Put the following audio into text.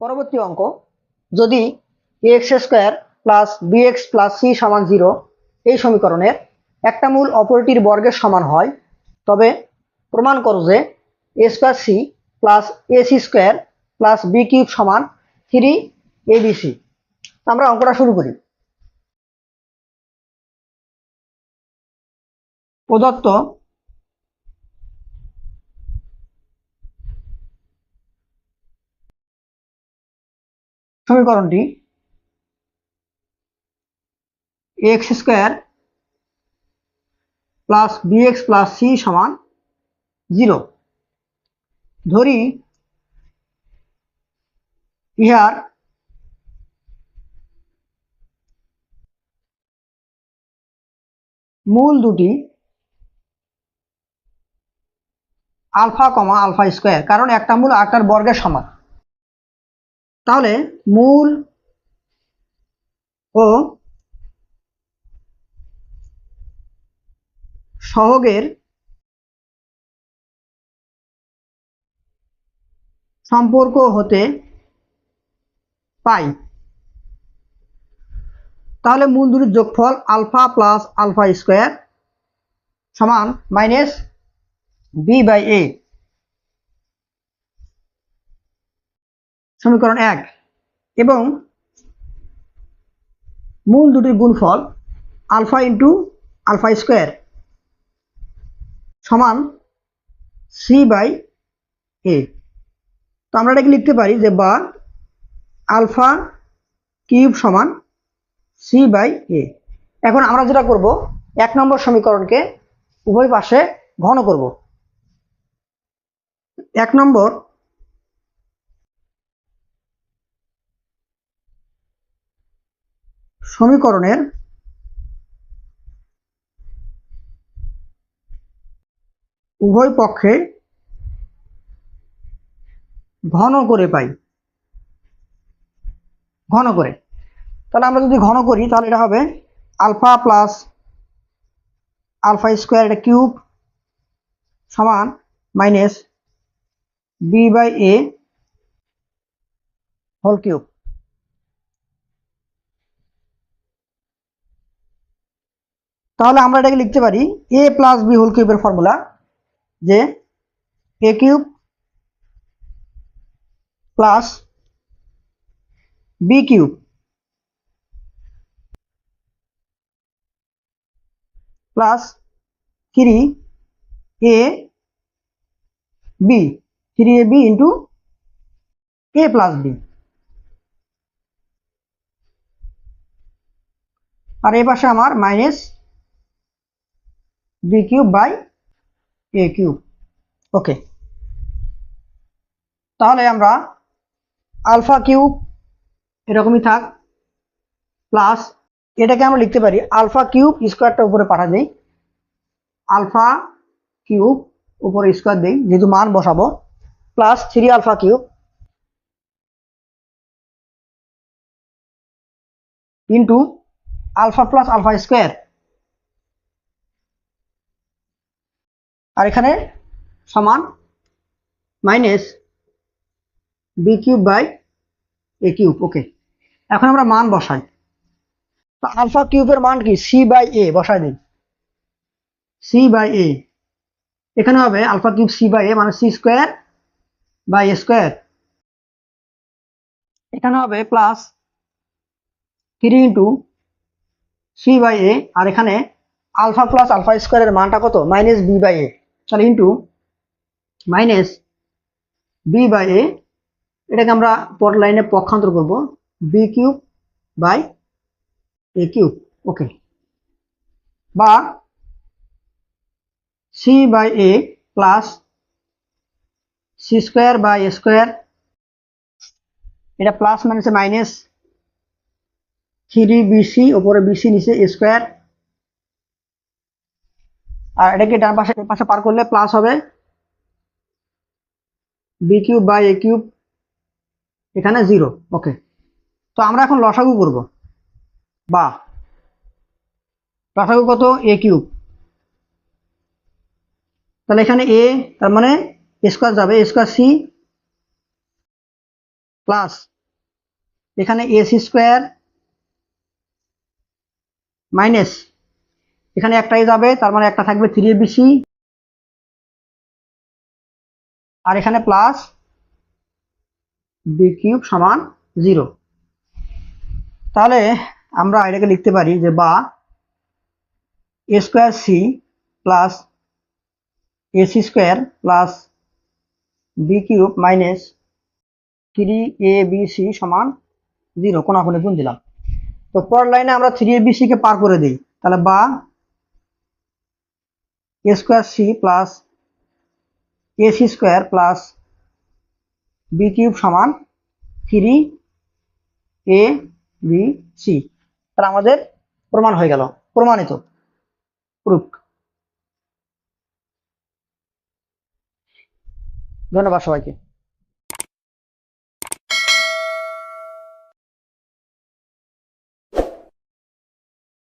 পরবর্তী অঙ্ক, যদি x square plus bx plus c সমান জিরো এই সমীকরণের একটা মূল অপরটির বর্গের সমান হয়, তবে প্রমাণ করো যে a square c plus a c square plus b cube সমান থ্রি এ বি সি আমরা অঙ্কটা শুরু করি। প্রদত্ত সমীকরণটি x square plus bx plus c সমান জিরো ধরি ইহার মূল দুটি আলফা কমা আলফা স্কোয়ার কারণ একটা মূল আটটার বর্গের সমান। তাহলে মূল ও সহগের সম্পর্ক হতে পাই। তাহলে মূল দুটির যোগফল আলফা প্লাস আলফা স্কোয়ার সমান মাইনাস বি বাই এ। সমীকরণ এক। এবং মূল দুটির গুণফল আলফা ইন্টু আলফা স্কোয়ার সমান সি বাই এ তো আমরা এটাকে লিখতে পারি যে বা আলফা কিউব সমান সি বাই এ এখন আমরা যেটা করব, এক নম্বর সমীকরণকে উভয় পাশে ঘন করব। এক নম্বর সমীকরণের উভয় পক্ষে ঘন করে পাই। ঘন করে। তাহলে আমরা যদি ঘন করি, তাহলে এটা হবে আলফা প্লাস আলফা স্কোয়ার এটা কিউব সমান minus b by a whole cube. তাহলে আমরা এটাকে লিখতে পারি এ প্লাস বি হোল কিউবের ফর্মুলা যে a cube plus b cube plus three a b three a b into a plus b আর এ পাশে আমার minus b cube by a cube okay তাহলে আমরা আলফা কিউব এরকমই থাক প্লাস এটাকে আমরা লিখতে পারি আলফা কিউব স্কোয়ারটা উপরে পাঠা দেই আলফা কিউব উপরে স্কোয়ার দেই, যেহেতু মান বসাবো plus three alpha cube into alpha plus alpha square এখানে সমান minus b cube by a cube okay এখন আমরা মান বসাই। তো আলফা কিউবের মান কি? সি বাই এ বসাই দিই সি বাই এ এখানে হবে alpha cube c by a মানে c square by a square এখানে হবে plus three into c by a আর এখানে আলফা প্লাস আলফা স্কোয়ারের মানটা কত? মাইনাস বি বাই এ তাহলে into minus b by a এটাকে আমরা পর লাইনে পক্ষান্তর করব b cube by a cube okay বা c by a plus c square by a square এটা প্লাস মাইনাসে মাইনাস থ্রি বিসি ওপরে বিসি নিচে স্কোয়ার আর এটাকে ডান পাশে পাশে পার করলে প্লাস হবে? B cube by a cube এখানে জিরো ওকে তো আমরা এখন লসাগু করব। বা, লসাগু কত? এ কিউব তাহলে এখানে এ তার মানে স্কোয়ার যাবে স্কোয়ার সি প্লাস এখানে এ সি স্কোয়ার মাইনাস এখানে একটাই যাবে, তার মানে একটা থাকবে থ্রি বিসি আর এখানে প্লাস বি কিউব সমান জিরো তাহলে আমরা এটাকে লিখতে পারি যে বা a square c plus ac square plus b cube minus three a b c সমান জিরো কোনাকুনি গুণ দিলাম। তো পর লাইনে আমরা থ্রি এ বি সিকে পার করে দিই। তাহলে বা a square c plus ac square plus b cube সমান থ্রি এ বি সি তাহলে আমাদের প্রমাণ হয়ে গেল, প্রমাণিত প্রুফ ধন্যবাদ সবাইকে।